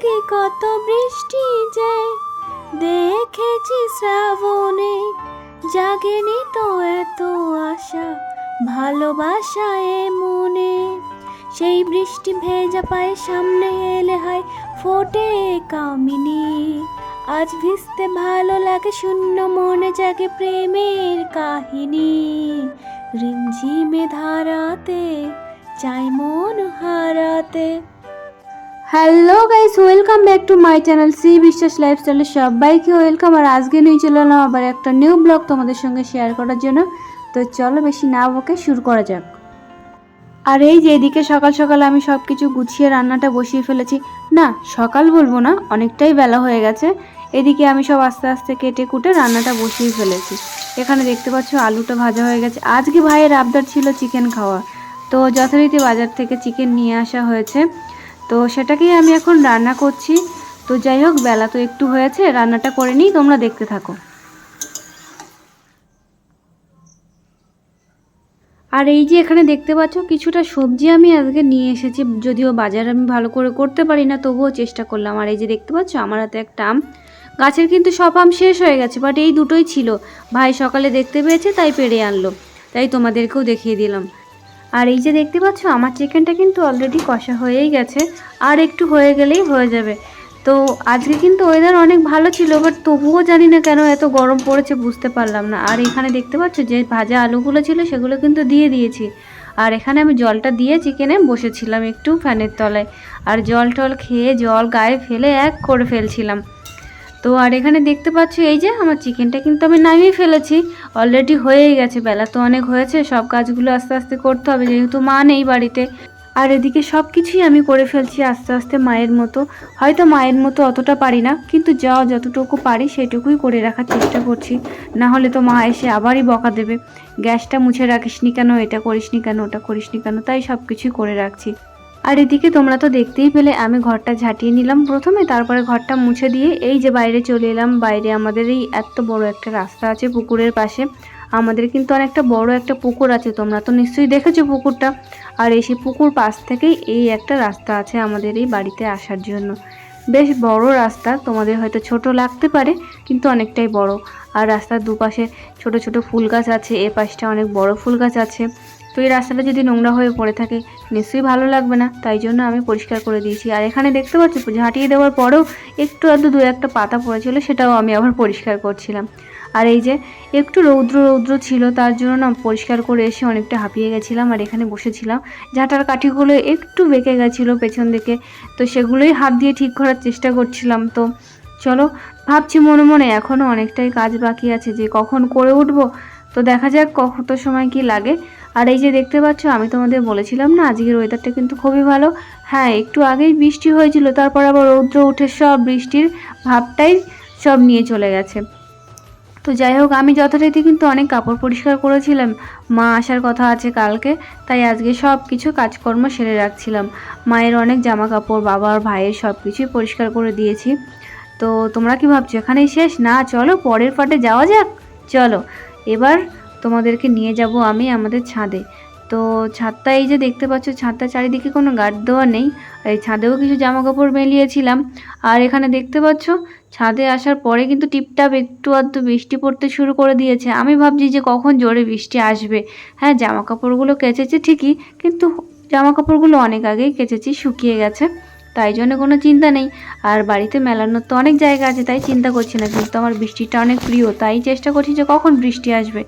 আগে কত বৃষ্টি যে দেখেছি শ্রাবণে, জাগেনি তো এত আশা, ভালোবাসা এ মনে। সেই বৃষ্টি ভেজা পায়ে সামনে এলে হয়, ফোটে কামিনী। আজ ভিজতে ভালো লাগে, শূন্য মনে জাগে প্রেমের কাহিনী। রিমঝিমে ধারাতে, চাই মন হারাতে। Hello guys welcome back to my channel C Biswas লাইফস্টাইলে সবাইকে ওয়েলকাম আর আজকে নিয়ে চলে এলাম আবার একটা নিউ ব্লগ তোমাদের সঙ্গে শেয়ার করার জন্য। তো চলো বেশি না বকে শুরু করা যাক। আর এই যে এদিকে সকাল সকাল আমি সব কিছু গুছিয়ে রান্নাটা বসিয়ে ফেলেছি। না, সকাল বলব না, অনেকটাই বেলা হয়ে গেছে। এদিকে আমি সব আস্তে আস্তে কেটে কুটে রান্নাটা বসিয়ে ফেলেছি। এখানে দেখতে পাচ্ছ আলুটা ভাজা হয়ে গেছে। আজকে ভাইয়ের আবদার ছিল চিকেন খাওয়া। তো যথারীতি বাজার থেকে চিকেন নিয়ে আসা হয়েছে। তো সেটাকেই আমি এখন রান্না করছি। তো যাই হোক, বেলা তো একটু হয়েছে, রান্নাটা করে নিই, তোমরা দেখতে থাকো। আর এই যে এখানে দেখতে পাচ্ছ, কিছুটা সবজি আমি আজকে নিয়ে এসেছি, যদিও বাজার আমি ভালো করে করতে পারি না, তবুও চেষ্টা করলাম। আর এই যে দেখতে পাচ্ছ, আমার হাতে একটা আম। গাছের কিন্তু সব আম শেষ হয়ে গেছে বাট এই দুটোই ছিল। ভাই সকালে দেখতে পেয়েছে, তাই পেরে আনলো। তাই তোমাদেরকেও দেখিয়ে দিলাম। আর এই যে দেখতে পাচ্ছ, আমার চিকেনটা কিন্তু অলরেডি কষা হয়েই গেছে। আর একটু হয়ে গেলেই হয়ে যাবে। তো আজকে কিন্তু ওয়েদার অনেক ভালো ছিল বাট তবুও জানি না কেন এত গরম পড়েছে, বুঝতে পারলাম না। আর এখানে দেখতে পাচ্ছ, যে ভাজা আলুগুলো ছিল, সেগুলো কিন্তু দিয়ে দিয়েছি। আর এখানে আমি জলটা দিয়ে চিকেনে বসেছিলাম একটু ফ্যানের তলায়। আর জল টল খেয়ে, জল গায়ে ফেলে এক করে ফেলছিলাম। তো আর এখানে দেখতে পাচ্ছ এই যে আমার চিকেনটা কিন্তু আমি নামিয়ে ফেলেছি। অলরেডি হয়েই গেছে, বেলা তো অনেক হয়েছে, সব কাজগুলো আস্তে আস্তে করতে হবে, যেহেতু মা নেই বাড়িতে। আর এদিকে সব কিছুই আমি করে ফেলছি আস্তে আস্তে মায়ের মতো। হয়তো মায়ের মতো অতটা পারি না, কিন্তু যা যতটুকু পারি সেটুকুই করে রাখার চেষ্টা করছি। না হলে তো মা এসে আবারই বকা দেবে। গ্যাসটা মুছে রাখিসনি কেন, এটা করিসনি কেন, ওটা করিসনি কেন, তাই সব কিছুই করে রাখছি। আর এদিকে তোমরা তো দেখতেই পেলে, আমি ঘরটা ঝাঁটিয়ে নিলাম প্রথমে, তারপরে ঘরটা মুছে দিয়ে এই যে বাইরে চলে এলাম। বাইরে আমাদের এই এত বড় একটা রাস্তা আছে পুকুরের পাশে। আমাদের কিন্তু অনেকটা বড় একটা পুকুর আছে, তোমরা তো নিশ্চয়ই দেখেছ পুকুরটা। আর এই সেই পুকুর পাশ থেকেই এই একটা রাস্তা আছে আমাদের এই বাড়িতে আসার জন্য। বেশ বড় রাস্তা, তোমাদের হয়তো ছোট লাগতে পারে, কিন্তু অনেকটাই বড়। আর রাস্তার দুপাশে ছোট ছোট ফুল গাছ আছে এ পাশটা অনেক বড় ফুল গাছ আছে। তো এই রাস্তাটা যদি নোংরা হয়ে পড়ে থাকে, নিশ্চয়ই ভালো লাগবে না। তাই জন্য আমি পরিষ্কার করে দিয়েছি। আর এখানে দেখতে পাচ্ছ ঝাঁটিয়ে দেওয়ার পরেও একটু আধটু দু একটা পাতা পড়েছিল, সেটাও আমি আবার পরিষ্কার করছিলাম। আর এই যে, একটু রৌদ্র রৌদ্র ছিল, তার জন্য না পরিষ্কার করে এসে অনেকটা হাঁপিয়ে গেছিলাম আর এখানে বসেছিলাম। ঝাঁটার কাঠিগুলো একটু বেঁকে গেছিল পেছন দিকে, তো সেগুলোই হাত দিয়ে ঠিক করার চেষ্টা করছিলাম। তো চলো, ভাবছি মনে মনে এখনও অনেকটাই কাজ বাকি আছে, যে কখন করে উঠবো। তো দেখা যাক কত সময় কি লাগে। আর এই যে দেখতে পাচ্ছ, আমি তোমাদের বলেছিলাম না, আজকের ওয়েদারটা কিন্তু খুবই ভালো। হ্যাঁ একটু আগেই বৃষ্টি হয়েছিল, তারপর আবার রৌদ্র উঠে সব বৃষ্টির ভাবটাই সব নিয়ে চলে গেছে। তো যাই হোক, আমি যথারীতি কিন্তু অনেক কাপড় পরিষ্কার করেছিলাম। মা আসার কথা আছে কালকে, তাই আজকে সব কিছু কাজকর্ম সেরে রাখছিলাম। মায়ের অনেক জামা কাপড় বাবার, ভাইয়ের সব কিছুই পরিষ্কার করে দিয়েছি। তো তোমরা কি ভাবছ, এখানেই শেষ? না, চলো, পরের পাটে যাওয়া যাক। চলো, এবার তোমাদেরকে নিয়ে যাব আমি আমাদের ছাদে। তো ছাদটা এই যে দেখতে পাচ্ছ, ছাদটা চারিদিকে কোনো গার্ড দেওয়া নেই। আর এই ছাদেও কিছু জামা কাপড় মেলিয়েছিলাম। আর এখানে দেখতে পাচ্ছ, ছাদে আসার পরে কিন্তু টিপটাপ একটু আধটু বৃষ্টি পড়তে শুরু করে দিয়েছে। আমি ভাবছি যে কখন জোরে বৃষ্টি আসবে। হ্যাঁ জামা কাপড়গুলো কেচেছে ঠিকই, কিন্তু জামা কাপড়গুলো অনেক আগেই কেচেছি, শুকিয়ে গেছে। তাই জন্য কোনো চিন্তা নেই। আর বাড়িতে মেলানোর তো অনেক জায়গা আছে, তাই চিন্তা করছি না, কিন্তু আমার বৃষ্টিটা অনেক প্রিয়। তাই চেষ্টা করছি যে কখন বৃষ্টি আসবে।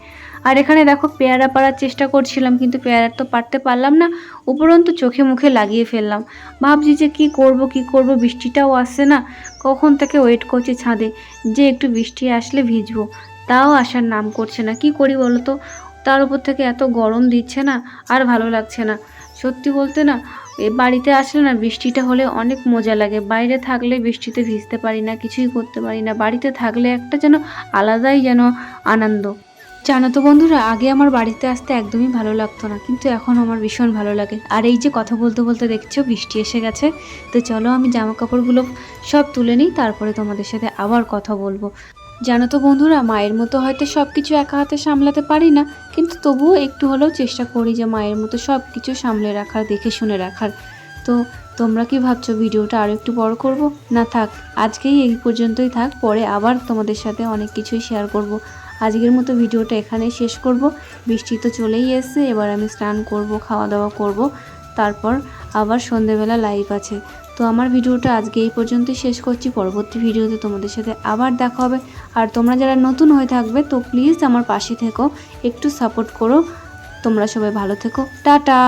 আর এখানে দেখো পেয়ারা পাড়ার চেষ্টা করছিলাম, কিন্তু পেয়ারা তো পারতে পারলাম না। উপরন্তু চোখে মুখে লাগিয়ে ফেললাম। ভাবছি যে কি করব কি করব, বৃষ্টিটাও আসছে না। কখন থেকে ওয়েট করছি ছাদে, যে একটু বৃষ্টি আসলে ভিজবো। তাও আসার নাম করছে না। কি করি বলো তো? তার উপর থেকে এত গরম দিচ্ছে না, আর ভালো লাগছে না। সত্যি বলতে না, এ বাড়িতে আসলে না, বৃষ্টিটা হলে অনেক মজা লাগে। বাইরে থাকলে বৃষ্টিতে ভিজতে পারি না, কিছুই করতে পারি না। বাড়িতে থাকলে একটা যেন আলাদাই যেন আনন্দ। জানো তো বন্ধুরা, আগে আমার বাড়িতে আসতে একদমই ভালো লাগতো না, কিন্তু এখন আমার ভীষণ ভালো লাগে। আর এই যে কথা বলতে বলতে দেখছ, বৃষ্টি এসে গেছে, তো চলো আমি জামা কাপড়গুলো সব তুলে নিই, তারপরে তোমাদের সাথে আবার কথা বলব। জানো তো বন্ধুরা, মায়ের মতো হয়তো সব কিছু একা হাতে সামলাতে পারি না, কিন্তু তবুও একটু হলেও চেষ্টা করি যে মায়ের মতো সব কিছু সামলে রাখার, দেখে শুনে রাখার। তো তোমরা কি ভাবছ, ভিডিওটা আরও একটু বড় করব? না থাক, আজকেই এই পর্যন্তই থাক, পরে আবার তোমাদের সাথে অনেক কিছুই শেয়ার করব। আজকের মতো ভিডিওটা এখানেই শেষ করব। বৃষ্টি তো চলেই এসছে, এবার আমি স্নান করব খাওয়া দাওয়া করব। তারপর আবার সন্ধেবেলা লাইভ আছে। তো আমার ভিডিওটা আজকে এই পর্যন্তই শেষ করছি। পরবর্তী ভিডিওতে তোমাদের সাথে আবার দেখা হবে। আর তোমরা যারা নতুন হয়ে থাকবে, তো প্লিজ আমার পাশে থেকো। একটু সাপোর্ট করো। তোমরা সবাই ভালো থেকো। টাটা!